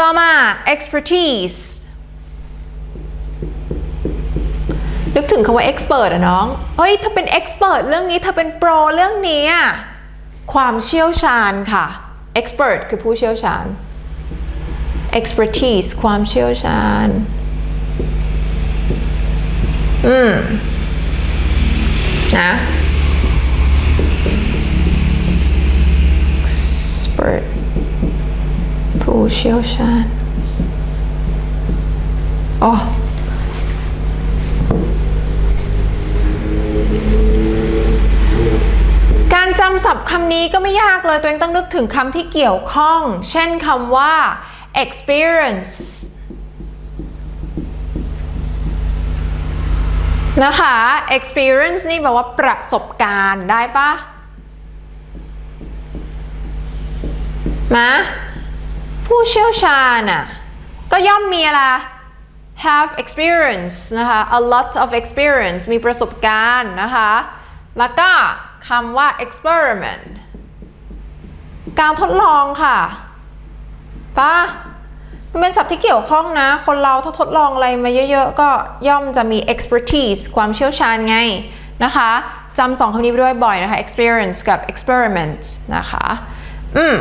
ต่อมา expertise นึกถึงคำว่า expert อะน้อง เฮ้ย ถ้าเป็น expert เรื่องนี้ ถ้าเป็นโปรเรื่องนี้อะความเชี่ยวชาญค่ะ expert คือผู้เชี่ยวชาญ expertise ความเชี่ยวชาญ อืม นะ expert ผู้เชี่ยวชาญโอ้การจำศัพท์คำนี้ก็ไม่ยากเลย ตัวเองต้องนึกถึงคำที่เกี่ยวข้อง เช่นคำว่า experience นะคะ experience นี่แปลว่าประสบการณ์ได้ปะมา ผู้เชี่ยวชาญอะก็ย่อมมีอะไร have experience นะคะ a lot of experience มีประสบการณ์นะคะ แล้วก็คำว่า experiment การทดลองค่ะป้ามันเป็นศัพท์ที่เกี่ยวข้องนะ คนเราถ้าทดลองอะไรมาเยอะๆ ก็ย่อมจะมี expertise ความเชี่ยวชาญไงนะคะจำสองคำนี้ไปด้วยบ่อยนะคะ experience กับ experiment นะคะ อืม